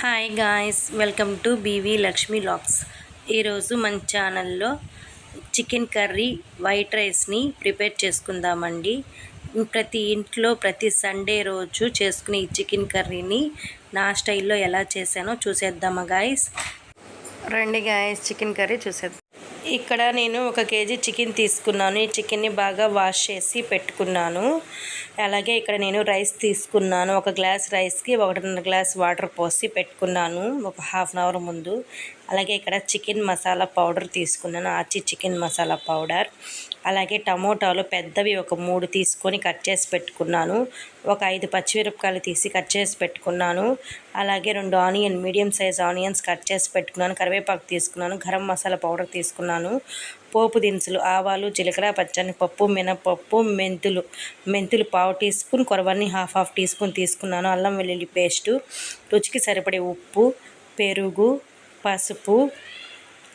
Hi guys welcome to BV Lakshmi lux ఈరోజు మన ఛానల్లో చికెన్ కర్రీ వైట్ రైస్ని ప్రిపేర్ చేసుకుందామండి. ప్రతి ఇంట్లో ప్రతి సండే రోజు చేసుకునే ఈ చికెన్ కర్రీని నా స్టైల్లో ఎలా చేశానో చూసేద్దామా గాయస్ రండి గాయస్ చికెన్ కర్రీ చూసేద్దాం. ఇక్కడ నేను ఒక కేజీ చికెన్ తీసుకున్నాను. ఈ చికెన్ని బాగా వాష్ చేసి పెట్టుకున్నాను. అలాగే ఇక్కడ నేను రైస్ తీసుకున్నాను. ఒక గ్లాస్ రైస్కి ఒకటిన్నర గ్లాస్ వాటర్ పోసి పెట్టుకున్నాను. ఒక హాఫ్ అన్ అవర్ ముందు. అలాగే ఇక్కడ చికెన్ మసాలా పౌడర్ తీసుకున్నాను. ఆచి చికెన్ మసాలా పౌడర్. అలాగే టమోటాలు పెద్దవి ఒక మూడు తీసుకొని కట్ చేసి పెట్టుకున్నాను. ఒక ఐదు పచ్చిమిరపకాయలు తీసి కట్ చేసి పెట్టుకున్నాను. అలాగే రెండు onion medium size onions cut చేసి పెట్టుకున్నాను. కరివేపాకు తీసుకున్నాను. గరం మసాలా పౌడర్ తీసుకున్నాను. పోపు దినుసులు ఆవాలు జీలకర్ర పచ్చని పప్పు మినపప్పు మెంతులు మెంతులు పావు టీ స్పూన్ కొరవన్నీ హాఫ్ హాఫ్ టీ స్పూన్ తీసుకున్నాను. అల్లం వెల్లుల్లి పేస్టు రుచికి సరిపడే ఉప్పు పెరుగు పసుపు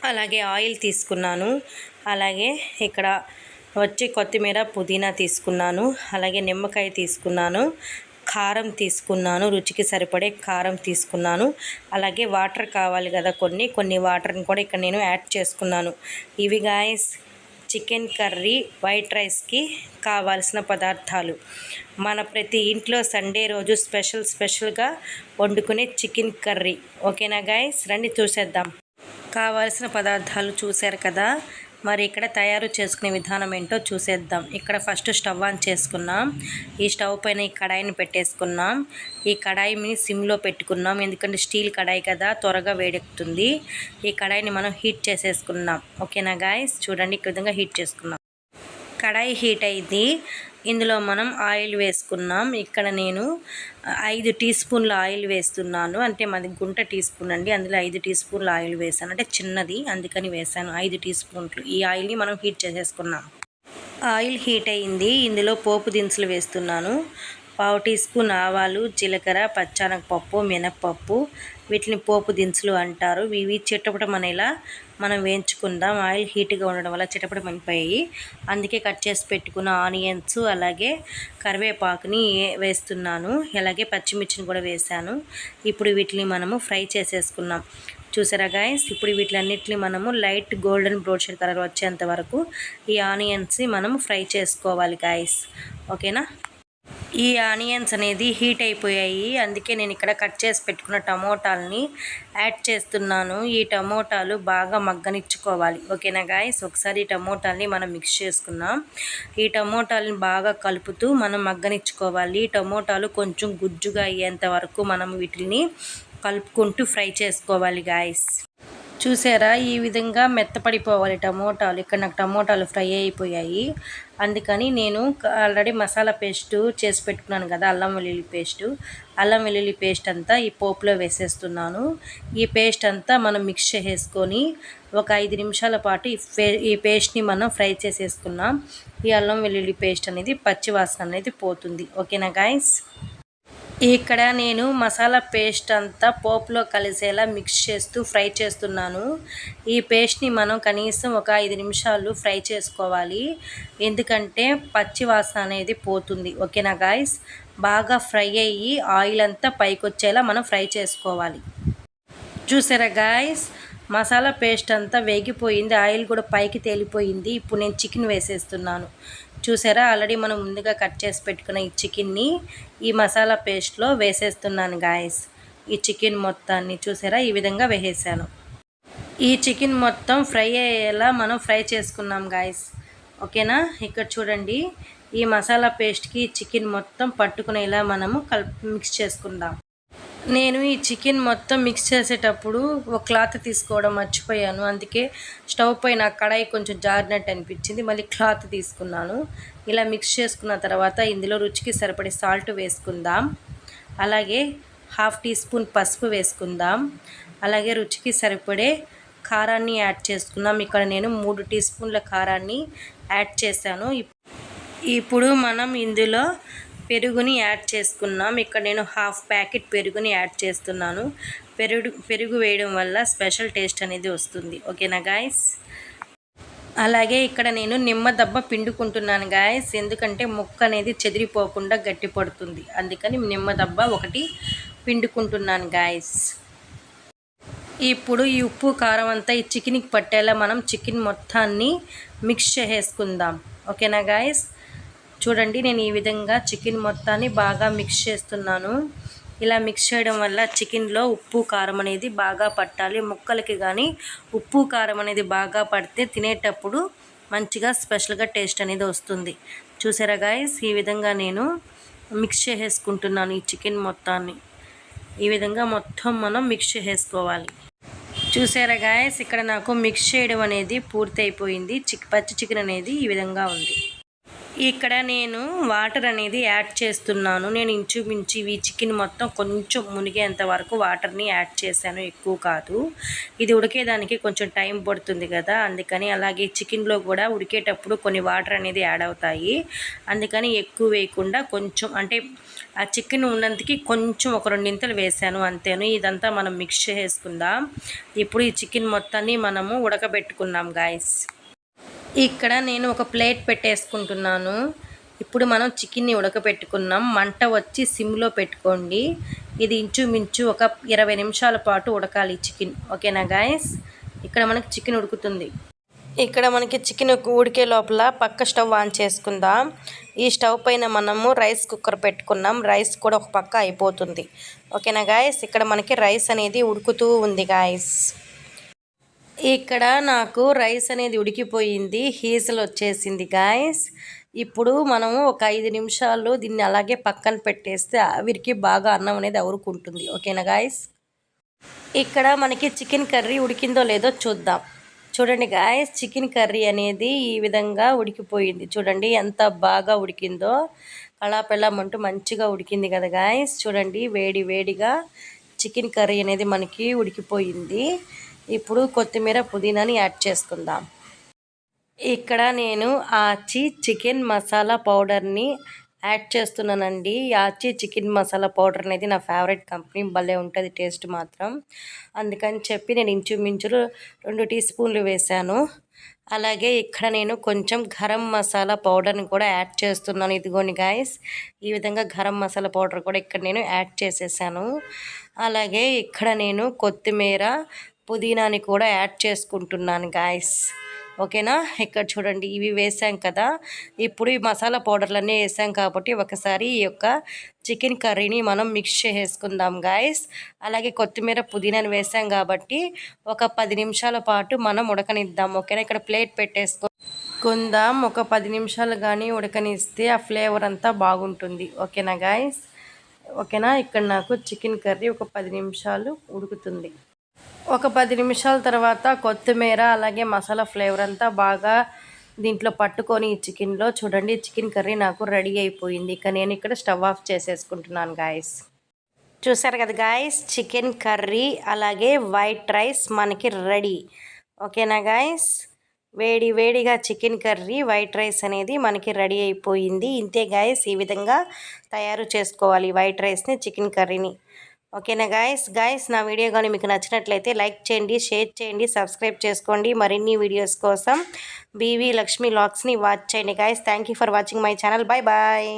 అలాగే ఆయిల్ తీసుకున్నాను. అలాగే ఇక్కడ వచ్చి కొత్తిమీర పుదీనా తీసుకున్నాను. అలాగే నిమ్మకాయ తీసుకున్నాను. కారం తీసుకున్నాను. రుచికి సరిపడే కారం తీసుకున్నాను. అలాగే వాటర్ కావాలి కదా కొన్ని. కొన్ని వాటర్ని కూడా ఇక్కడ నేను యాడ్ చేసుకున్నాను. ఇవి గాయస్ చికెన్ కర్రీ వైట్ రైస్కి కావాల్సిన పదార్థాలు. మన ప్రతి ఇంట్లో సండే రోజు స్పెషల్ స్పెషల్గా వండుకునే చికెన్ కర్రీ. ఓకేనా గాయస్? రండి చూసేద్దాం. కావాల్సిన పదార్థాలు చూశారు కదా? మరి ఇక్కడ తయారు చేసుకునే విధానం ఏంటో చూసేద్దాం. ఇక్కడ ఫస్ట్ స్టవ్ ఆన్ చేసుకున్నాం. ఈ స్టవ్ పైన ఈ కడాయిని పెట్టేసుకున్నాం. ఈ కడాయిని సిమ్లో పెట్టుకున్నాం. ఎందుకంటే స్టీల్ కడాయి కదా త్వరగా వేడెక్కుతుంది. ఈ కడాయిని మనం హీట్ చేసేసుకున్నాం. ఓకేనా గాయస్? చూడండి ఈ విధంగా హీట్ చేసుకున్నాం. కడాయి హీట్ అయింది. ఇందులో మనం ఆయిల్ వేసుకున్నాం. ఇక్కడ నేను ఐదు టీ స్పూన్ల ఆయిల్ వేస్తున్నాను. అంటే మాది గుంట టీ స్పూన్ అండి. అందులో ఐదు టీ స్పూన్ల ఆయిల్ వేసాను అంటే చిన్నది అందుకని వేసాను ఐదు టీ స్పూన్లు. ఈ ఆయిల్ని మనం హీట్ చేసేసుకున్నాం. ఆయిల్ హీట్ అయింది. ఇందులో పోపు దినుసులు వేస్తున్నాను. పావు టీ స్పూన్ ఆవాలు జీలకర్ర పచ్చానగపప్పు మినప్పప్పు వీటిని పోపు దినుసులు అంటారు. ఇవి చిట్టపటమనేలా మనం వేయించుకుందాం. ఆయిల్ హీట్గా ఉండడం వల్ల చిటపటమనిపోయి అందుకే కట్ చేసి పెట్టుకున్న ఆనియన్స్ అలాగే కరివేపాకుని వేస్తున్నాను. అలాగే పచ్చిమిర్చిని కూడా వేసాను ఇప్పుడు వీటిని మనము ఫ్రై చేసేసుకున్నాం. చూసారా గాయస్ ఇప్పుడు వీటిలన్నిటిని మనము లైట్ గోల్డెన్ బ్రోషర్ కలర్ వచ్చేంత వరకు ఈ ఆనియన్స్ని మనము ఫ్రై చేసుకోవాలి గాయస్ ఓకేనా? ఈ ఆనియన్స్ అనేది హీట్ అయిపోయాయి. అందుకే నేను ఇక్కడ కట్ చేసి పెట్టుకున్న టమోటాలని యాడ్ చేస్తున్నాను. ఈ టమోటాలు బాగా మగ్గనిచ్చుకోవాలి. ఓకేనా గాయస్? ఒకసారి ఈ టమోటాలని మనం మిక్స్ చేసుకున్నాం ఈ టమోటాలని బాగా కలుపుతూ మనం మగ్గనిచ్చుకోవాలి. టమోటాలు కొంచెం గుజ్జుగా అయ్యేంత వరకు మనం వీటిని కలుపుకుంటూ ఫ్రై చేసుకోవాలి గాయస్. చూసారా? ఈ విధంగా మెత్తపడిపోవాలి టమోటాలు. ఇక్కడ నాకు టమోటాలు ఫ్రై అయిపోయాయి. అందుకని నేను ఆల్రెడీ మసాలా పేస్ట్ చేసి పెట్టుకున్నాను కదా అల్లం వెల్లుల్లి పేస్టు. అల్లం వెల్లుల్లి పేస్ట్ అంతా ఈ పోపులో వేసేస్తున్నాను. ఈ పేస్ట్ అంతా మనం మిక్స్ చేసుకొని ఒక ఐదు నిమిషాల పాటు ఈ పేస్ట్ని మనం ఫ్రై చేసేసుకున్నాం ఈ అల్లం వెల్లుల్లి పేస్ట్ అనేది పచ్చివాసన అనేది పోతుంది. ఓకేనా గాయస్? ఇక్కడ నేను మసాలా పేస్ట్ అంతా పోపులో కలిసేలా మిక్స్ చేస్తూ ఫ్రై చేస్తున్నాను. ఈ పేస్ట్ని మనం కనీసం ఒక ఐదు నిమిషాలు ఫ్రై చేసుకోవాలి. ఎందుకంటే పచ్చి వాసన అనేది పోతుంది. ఓకేనా గాయస్ బాగా ఫ్రై అయ్యి ఆయిల్ అంతా పైకి వచ్చేలా మనం ఫ్రై చేసుకోవాలి. చూసారా గాయస్ మసాలా పేస్ట్ అంతా వేగిపోయింది. ఆయిల్ కూడా పైకి తేలిపోయింది. ఇప్పుడు నేను చికెన్ వేసేస్తున్నాను. చూసారా? ఆల్రెడీ మనం ముందుగా కట్ చేసి పెట్టుకున్న ఈ చికెన్ని ఈ మసాలా పేస్ట్లో వేసేస్తున్నాను గాయస్. ఈ చికెన్ మొత్తాన్ని చూసారా? ఈ విధంగా వేసేసాను. ఈ చికెన్ మొత్తం ఫ్రై అయ్యేలా మనం ఫ్రై చేసుకున్నాం గాయస్. ఓకేనా? ఇక్కడ చూడండి. ఈ మసాలా పేస్ట్కి చికెన్ మొత్తం పట్టుకునేలా మనము కల్ మిక్స్ చేసుకుందాం. నేను ఈ చికెన్ మొత్తం మిక్స్ చేసేటప్పుడు ఒక క్లాత్ తీసుకోవడం మర్చిపోయాను. అందుకే స్టవ్ పైన కడాయి కొంచెం జారినట్టు అనిపించింది. మళ్ళీ క్లాత్ తీసుకున్నాను. ఇలా మిక్స్ చేసుకున్న తర్వాత ఇందులో రుచికి సరిపడే సాల్ట్ వేసుకుందాం. అలాగే హాఫ్ టీ స్పూన్ పసుపు వేసుకుందాం. అలాగే రుచికి సరిపడే కారాన్ని యాడ్ చేసుకుందాం. ఇక్కడ నేను మూడు టీ స్పూన్ల కారాన్ని యాడ్ చేశాను. ఇప్పుడు మనం ఇందులో పెరుగుని యాడ్ చేసుకున్నాం. ఇక్కడ నేను హాఫ్ ప్యాకెట్ పెరుగుని యాడ్ చేస్తున్నాను. పెరుగు పెరుగు వేయడం వల్ల స్పెషల్ టేస్ట్ అనేది వస్తుంది. ఓకేనా గాయస్? అలాగే ఇక్కడ నేను నిమ్మ దబ్బ పిండుకుంటున్నాను గాయస్. ఎందుకంటే ముక్క అనేది చెదిరిపోకుండా గట్టి పడుతుంది. అందుకని నిమ్మ దబ్బ ఒకటి పిండుకుంటున్నాను గాయస్. ఇప్పుడు ఈ ఉప్పు కారం అంతా ఈ చికెన్కి పట్టేలా మనం చికెన్ మొత్తాన్ని మిక్స్ చేసుకుందాం ఓకేనా గాయస్? చూడండి నేను ఈ విధంగా చికెన్ మొత్తాన్ని బాగా మిక్స్ చేస్తున్నాను. ఇలా మిక్స్ చేయడం వల్ల చికెన్లో ఉప్పు కారం అనేది బాగా పట్టాలి. ముక్కలకి కానీ ఉప్పు కారం అనేది బాగా పడితే తినేటప్పుడు మంచిగా స్పెషల్గా టేస్ట్ అనేది వస్తుంది. చూసారా గాయస్ ఈ విధంగా నేను మిక్స్ చేసేసుకుంటున్నాను ఈ చికెన్ మొత్తాన్ని. ఈ విధంగా మొత్తం మనం మిక్స్ చేసేసుకోవాలి. చూసారా గాయస్ ఇక్కడ నాకు మిక్స్ చేయడం అనేది పూర్తి అయిపోయింది చిక్ పచ్చి చికెన్ అనేది ఈ విధంగా ఉంది. ఇక్కడ నేను వాటర్ అనేది యాడ్ చేస్తున్నాను. నేను ఇంచుమించి ఈ చికెన్ మొత్తం కొంచెం మునిగేంత వరకు వాటర్ని యాడ్ చేశాను. ఎక్కువ కాదు. ఇది ఉడికేదానికి కొంచెం టైం పడుతుంది కదా. అందుకని అలాగే చికెన్లో కూడా ఉడికేటప్పుడు కొన్ని వాటర్ అనేది యాడ్ అవుతాయి. అందుకని ఎక్కువ వేయకుండా కొంచెం అంటే ఆ చికెన్ ఉన్నంతకి కొంచెం ఒక రెండింతలు వేసాను అంతేను. ఇదంతా మనం మిక్స్ చేసుకుందాం. ఇప్పుడు ఈ చికెన్ మొత్తాన్ని మనము ఉడకబెట్టుకున్నాం గాయస్ ఇక్కడ నేను ఒక ప్లేట్ పెట్టేసుకుంటున్నాను. ఇప్పుడు మనం చికెన్ని ఉడకపెట్టుకున్నాం. మంట వచ్చి సిమ్లో పెట్టుకోండి. ఇది ఇంచుమించు ఒక ఇరవై నిమిషాల పాటు ఉడకాలి చికెన్. ఓకేనా గాయస్? ఇక్కడ మనకి చికెన్ ఉడుకుతుంది. ఇక్కడ మనకి చికెన్ ఉడికే లోపల పక్క స్టవ్ ఆన్ చేసుకుందాం. ఈ స్టవ్ పైన మనము రైస్ కుక్కర్ పెట్టుకున్నాం. రైస్ కూడా ఒక పక్క అయిపోతుంది. ఓకేనా గాయస్? ఇక్కడ మనకి రైస్ అనేది ఉడుకుతూ ఉంది గాయస్. ఇక్కడ నాకు రైస్ అనేది ఉడికిపోయింది హీజల్ వచ్చేసింది గాయస్ ఇప్పుడు మనము ఒక ఐదు నిమిషాలు దీన్ని అలాగే పక్కన పెట్టేస్తే ఆవిరికి బాగా అన్నం అనేది అవురుకుంటుంది. ఓకేనా గాయస్ ఇక్కడ మనకి చికెన్ కర్రీ ఉడికిందో లేదో చూద్దాం. చూడండి గాయస్ చికెన్ కర్రీ అనేది ఈ విధంగా ఉడికిపోయింది. చూడండి ఎంత బాగా ఉడికిందో. కళాపెళ్ళమంటూ మంచిగా ఉడికింది కదా గాయస్ చూడండి వేడి వేడిగా చికెన్ కర్రీ అనేది మనకి ఉడికిపోయింది. ఇప్పుడు కొత్తిమీర పుదీనాని యాడ్ చేసుకుందాం. ఇక్కడ నేను ఆచి చికెన్ మసాలా పౌడర్ని యాడ్ చేస్తున్నానండి. ఆచి చికెన్ మసాలా పౌడర్ అనేది నా ఫేవరెట్ కంపెనీ. భలే ఉంటుంది టేస్ట్ మాత్రం. అందుకని చెప్పి నేను ఇంచుమించులు రెండు టీ స్పూన్లు వేశాను. అలాగే ఇక్కడ నేను కొంచెం గరం మసాలా పౌడర్ని కూడా యాడ్ చేస్తున్నాను. ఇదిగోని గాయస్ ఈ విధంగా గరం మసాలా పౌడర్ కూడా ఇక్కడ నేను యాడ్ చేసేసాను. అలాగే ఇక్కడ నేను కొత్తిమీర పుదీనాని కూడా యాడ్ చేసుకుంటున్నాను గాయస్ ఓకేనా? ఇక్కడ చూడండి ఇవి వేసాం కదా. ఇప్పుడు ఈ మసాలా పౌడర్లన్నీ వేసాం కాబట్టి ఒకసారి ఈ యొక్క చికెన్ కర్రీని మనం మిక్స్ చేసుకుందాం గాయస్ అలాగే కొత్తిమీర పుదీనాని వేసాం కాబట్టి ఒక పది నిమిషాల పాటు మనం ఉడకనిద్దాం ఓకేనా? ఇక్కడ ప్లేట్ పెట్టేసుకో కొందాం ఒక పది నిమిషాలు కానీ ఉడకనిస్తే ఆ ఫ్లేవర్ అంతా బాగుంటుంది ఓకేనా గాయస్ ఓకేనా? ఇక్కడ నాకు చికెన్ కర్రీ ఒక పది నిమిషాలు ఉడుకుతుంది. ఒక పది నిమిషాల తర్వాత కొత్తిమీర అలాగే మసాలా ఫ్లేవర్ అంతా బాగా దీంట్లో పట్టుకొని ఈ చికెన్లో. చూడండి చికెన్ కర్రీ నాకు రెడీ అయిపోయింది. ఇక నేను ఇక్కడ స్టవ్ ఆఫ్ చేసేసుకుంటున్నాను గాయస్ చూసారు కదా గాయస్ చికెన్ కర్రీ అలాగే వైట్ రైస్ మనకి రెడీ. ఓకేనా గాయస్ వేడి వేడిగా చికెన్ కర్రీ వైట్ రైస్ అనేది మనకి రెడీ అయిపోయింది. ఇంతే గాయస్ ఈ విధంగా తయారు చేసుకోవాలి వైట్ రైస్ని చికెన్ కర్రీని. ఓకేనా గాయస్ గాయస్ నా వీడియో కానీ మీకు నచ్చినట్లయితే లైక్ చేయండి షేర్ చేయండి సబ్స్క్రైబ్ చేసుకోండి. మరిన్ని వీడియోస్ కోసం బీవీ లక్ష్మీ లాక్స్ని వాచ్ చేయండి. Guys thank for watching my channel bye bye